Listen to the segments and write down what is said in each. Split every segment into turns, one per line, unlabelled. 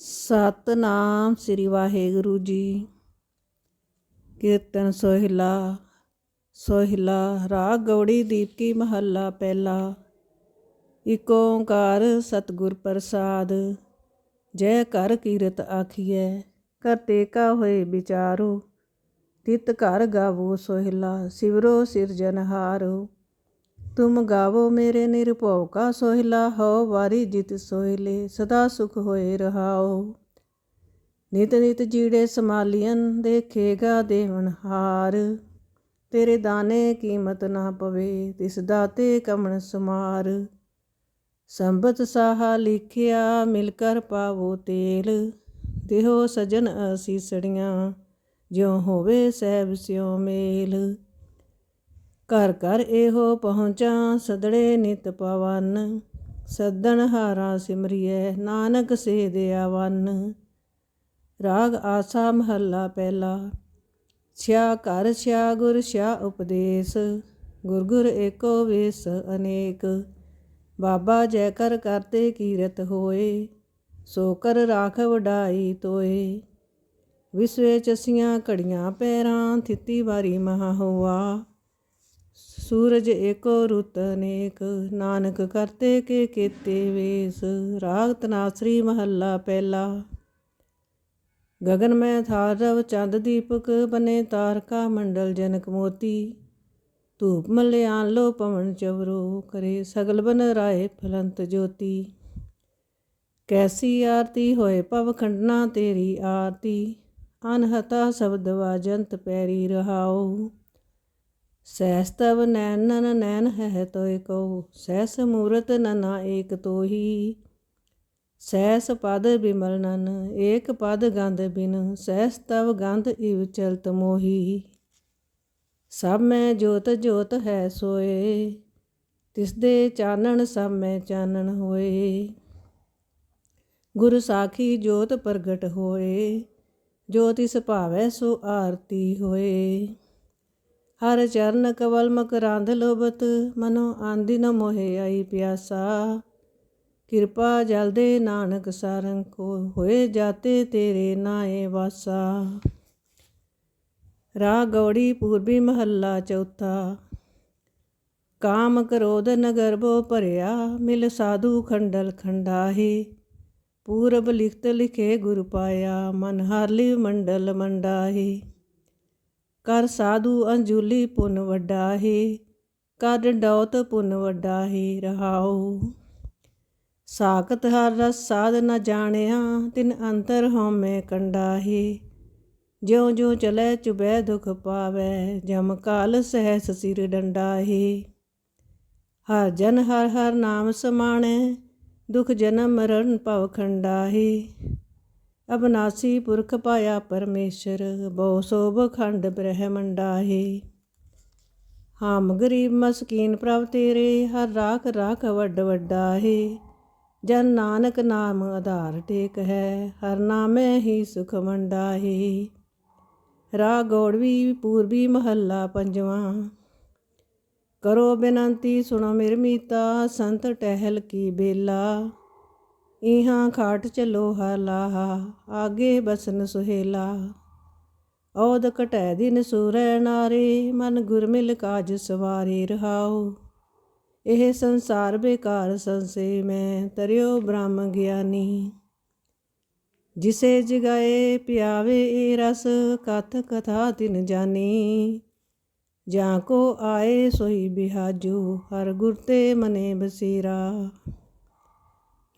ਸਤਨਾਮ ਸ੍ਰੀ ਵਾਹਿਗੁਰੂ ਜੀ। ਕੀਰਤਨ ਸੋਹਿਲਾ ਸੋਹਿਲਾ ਰਾਗ ਗੌੜੀ ਦੀਪਕੀ ਮਹੱਲਾ ਪਹਿਲਾ। ਇਕ ਓੰਕਾਰ ਸਤਿਗੁਰ ਪ੍ਰਸਾਦ, ਜੈ ਕਰ ਕੀਰਤ ਆਖੀਐ ਕਰਤੇ ਕਾ ਹੋਏ ਵਿਚਾਰੋ, ਤਿਤ ਘਰ ਗਾਵੋ ਸੋਹਿਲਾ, ਸਿਵਰੋ ਸਿਰਜਨਹਾਰੋ ਤੁਮ ਗਾਵੋ ਮੇਰੇ ਨਿਰਭਉ ਕਾ ਸੋਹਿਲਾ ਹੋ ਵਾਰੀ ਜਿਤ ਸੋਹਿਲੇ, ਸਦਾ ਸੁਖ ਹੋਏ ਰਹਾਓ। ਨਿਤ ਨਿਤ ਜੀੜੇ ਸਮਾਲੀਅਨ ਦੇਖੇਗਾ ਦੇਵਨ ਹਾਰ। ਤੇਰੇ ਦਾਣੇ ਕੀਮਤ ਨਾ ਪਵੇ, ਤਿਸ ਦਾਤੇ ਕਮਣ ਸਮਾਰ। ਸੰਬਤ ਸਾਹਾ ਲਿਖਿਆ, ਮਿਲ ਕਰ ਪਾਵੋ ਤੇਲ। ਦੇਹੋ ਸਜਨ ਅਸੀਸੜੀਆਂ ਜਿਉ ਹੋਵੇ ਸਹਿਬ ਸਿਉ ਮੇਲ। ਘਰ ਘਰ ਇਹੋ ਪਹੁੰਚਾਂ, ਸਦੜੇ ਨਿਤ ਪਵਨ। ਸੱਦਣ ਹਾਰਾ ਸਿਮਰਿਐ, ਨਾਨਕ ਸੇ ਦਿਆਵਨ ਰਾਗ ਆਸਾ ਮਹੱਲਾ ਪਹਿਲਾ। ਛਿਆ ਘਰ, ਛਿਆ ਗੁਰ, ਛਿਆ ਉਪਦੇਸ਼। ਗੁਰ ਗੁਰ ਏਕੋ ਵੇਸ ਅਨੇਕ। ਬਾਬਾ ਜੈ ਕਰ ਕਰਤੇ ਕੀਰਤ ਹੋਏ, ਸੋ ਕਰ ਰਾਖ ਵਡਾਈ ਤੋਏ। ਵਿਸਵੇ ਚਸੀਆਂ ਘੜੀਆਂ, ਪੈਰਾਂ ਥਿੱਤੀ ਵਾਰੀ ਮਹਾ ਹੋਆ। ਸੂਰਜ ਏਕੋ ਰੁੱਤ ਅਨੇਕ, ਨਾਨਕ ਕਰਤੇ ਕੇ ਕੀਤੇ ਵੇਸ ਰਾਗ ਤਨਾਸਰੀ ਮਹੱਲਾ ਪਹਿਲਾ। ਗਗਨ ਮੈਂ ਥਾਰਵ ਚੰਦ ਦੀਪਕ, ਬਨੇ ਤਾਰਕਾ ਮੰਡਲ ਜਨਕ ਮੋਤੀ। ਧੂਪ ਮਲਿਆਨ ਲੋ ਪਵਨ ਚਵਰੋ, ਕਰੇ ਸਗਲ ਬਨ ਰਾਏ ਫਲੰਤ ਜੋਤੀ। ਕੈਸੀ ਆਰਤੀ ਹੋਏ ਪਵ ਖੰਡਨਾ ਤੇਰੀ ਆਰਤੀ, ਅਨਹਤਾ ਸ਼ਬਦ ਵਾਜੰਤ ਪੈਰੀ ਰਹਾਓ ਸਹਿਸ ਤਵ ਨਨ ਨੈਨ ਹੈ ਤੋਇ ਕੋ ਸਹਿਸ ਮੂਰਤ ਨਨਾ ਏਕ ਤੋਹੀ। ਸਹਿਸ ਪਦ ਬਿਮਲ ਨਨ, ਏਕ ਪਦ ਗੰਧ ਬਿਨ, ਸਹਿਸ ਤਵ ਗੰਧ ਇਵ ਚਲਤ ਮੋਹੀ। ਸਭ ਮੈਂ ਜੋਤ ਜੋਤ ਹੈ ਸੋਏ, ਤਿਸ ਦੇ ਚਾਨਣ ਸਭ ਮੈਂ ਚਾਨਣ ਹੋਏ। ਗੁਰ ਸਾਖੀ ਜੋਤ ਪ੍ਰਗਟ ਹੋਏ, ਜੋ ਤਿਸ ਭਾਵੈ ਸੋ ਆਰਤੀ ਹੋਏ। ਹਰ ਚਰਨ ਕਵਲ ਮਕਰਾਂਧ ਲੋਬਤ ਮਨੋ ਆਂਦੀ ਨ ਮੋਹਿ ਆਈ ਪਿਆਸਾ। ਕਿਰਪਾ ਜਲ ਦੇ ਨਾਨਕ ਸਾਰੰ ਕੋ ਹੋਏ ਜਾਤੇ ਤੇਰੇ ਨਾਏ ਵਾਸਾ। ਰਾ ਗੌੜੀ ਪੂਰਬੀ ਮਹੱਲਾ ਚੌਥਾ। ਕਾਮ ਕ੍ਰੋਧ ਨਗਰਬੋ ਭਰਿਆ, ਮਿਲ ਸਾਧੂ ਖੰਡਲ ਖੰਡਾਹੀ। ਪੂਰਬ ਲਿਖਤ ਲਿਖੇ ਗੁਰ ਪਾਇਆ, ਮਨ ਹਰਲੀ ਮੰਡਲ ਮੰਡਾਹੀ। ਕਰ ਸਾਧੂ ਅੰਜੁਲੀ ਪੁਨ ਵੱਡਾਹੀ ਕਰ ਡੌਤ ਪੁਨ ਵੱਡਾਹੀ ਰਹਾਉ। ਸਾਖਤ ਹਰ ਰਸ ਸਾਧ ਨ ਜਾਣਿਆ, ਤਿਨ ਅੰਤਰ ਹਉਮੈ ਕੰਡਾਹੀ ਜਿਉ ਜਿਉ ਚਲੇ ਚੁਬੈ ਦੁਖ ਪਾਵੈ, ਜਮ ਕਾਲ ਸਹਿਸ ਸਿਰ ਡੰਡਾਹੀ ਹਰ ਜਨ ਹਰ ਹਰ ਨਾਮ ਸਮਾਣੈ, ਦੁਖ ਜਨਮ ਮਰਨ ਭਵ ਖੰਡਾਹੀ ਅਬਨਾਸੀ ਪੁਰਖ ਪਾਇਆ ਪਰਮੇਸ਼ਰ, ਬਹੁ ਸੋਭ ਖੰਡ ਬ੍ਰਹਮੰਡਾਹੀ ਹਾਮ ਗਰੀਬ ਮਸਕੀਨ ਪ੍ਰਭ ਤੇਰੇ, ਹਰ ਰਾਖ ਰਾਖ ਵੱਡ ਵੱਡਾਹੀ। ਜਨ ਨਾਨਕ ਨਾਮ ਆਧਾਰ ਟੇਕ ਹੈ, ਹਰ ਨਾਮੇ ਹੀ ਸੁਖ ਮੰਡਾਹੀ। ਰਾ ਗੋੜਵੀ ਪੂਰਬੀ ਮਹੱਲਾ ਪੰਜਵਾਂ। ਕਰੋ ਬੇਨੰਤੀ ਸੁਣੋ ਮਿਰਮੀਤਾ ਸੰਤ ਟਹਿਲ ਕੀ ਬੇਲਾ। ਇਹਾਂ ਖਾਟ ਚਲੋ ਹਲਾਹਾ ਆਗੇ ਬਸਨ ਸੁਹੇਲਾ। ਔਦ ਘਟੈ ਦਿਨ ਸੂਰੈ ਨਾਰੇ, ਮਨ ਗੁਰਮਿਲ ਕਾਜ ਸਵਾਰੇ ਰਹਾਓ ਇਹ ਸੰਸਾਰ ਬੇਕਾਰ ਸੰਸੇ ਮੈਂ ਤਰਿਓ ਬ੍ਰਹਮ ਗਿਆਨੀ। ਜਿਸੇ ਜਗਾਏ ਪਿਆਵੇ ਏ ਰਸ, ਕਥ ਕਥਾ ਤਿਨ ਜਾਨੀ। ਜਾਂ ਕੋ ਆਏ ਸੋਈ ਬਿਹਾਜੂ, ਹਰ ਗੁਰ ਤੇ ਮਨੇ ਬਸੀਰਾ।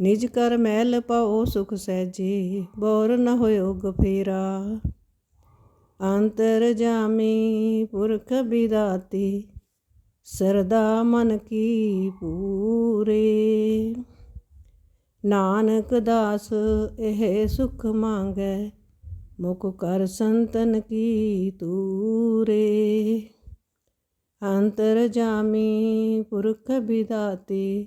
ਨਿਜ ਕਰ ਮਹਿਲ ਪਾਓ ਸੁਖ ਸਹਿਜੇ, ਬੋਰ ਨ ਹੋਇਓ ਗਫੇਰਾ। ਅੰਤਰ ਜਾਮੀ ਪੁਰਖ ਬਿਦਾਤੀ, ਸਰਦਾ ਮਨ ਕੀ ਪੂਰੇ। ਨਾਨਕ ਦਾਸ ਇਹ ਸੁਖ ਮੰਗੈ, ਮੁਖ ਕਰ ਸੰਤਨ ਕੀ ਤੂਰੇ। ਅੰਤਰ ਜਾਮੀ ਪੁਰਖ ਵਿਦਾਤੇ